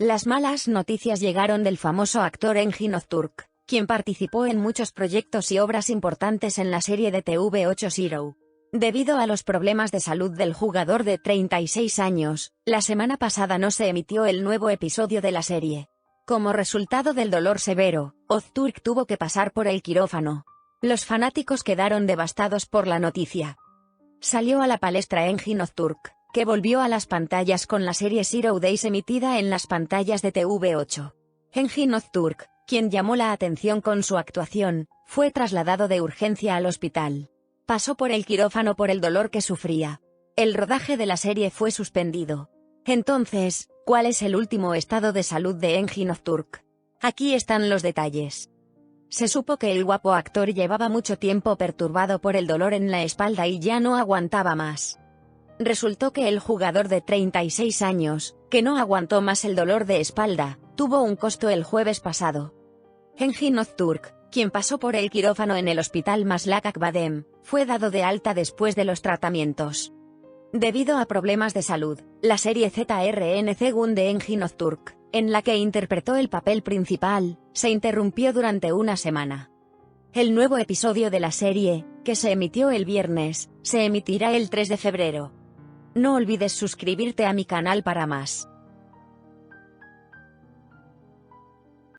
Las malas noticias llegaron del famoso actor Engin Ozturk, quien participó en muchos proyectos y obras importantes en la serie de TV8 Zero. Debido a los problemas de salud del jugador de 36 años, la semana pasada no se emitió el nuevo episodio de la serie. Como resultado del dolor severo, Ozturk tuvo que pasar por el quirófano. Los fanáticos quedaron devastados por la noticia. Salió a la palestra Engin Ozturk, que volvió a las pantallas con la serie Zero Days emitida en las pantallas de TV8. Engin Ozturk, quien llamó la atención con su actuación, fue trasladado de urgencia al hospital. Pasó por el quirófano por el dolor que sufría. El rodaje de la serie fue suspendido. Entonces, ¿cuál es el último estado de salud de Engin Ozturk? Aquí están los detalles. Se supo que el guapo actor llevaba mucho tiempo perturbado por el dolor en la espalda y ya no aguantaba más. Resultó que el jugador de 36 años, que no aguantó más el dolor de espalda, tuvo un costo el jueves pasado. Engin Ozturk, quien pasó por el quirófano en el hospital Maslak Akbadem, fue dado de alta después de los tratamientos. Debido a problemas de salud, la serie ZRNC Gun de Engin Ozturk, en la que interpretó el papel principal, se interrumpió durante una semana. El nuevo episodio de la serie, que se emitió el viernes, se emitirá el 3 de febrero. No olvides suscribirte a mi canal para más.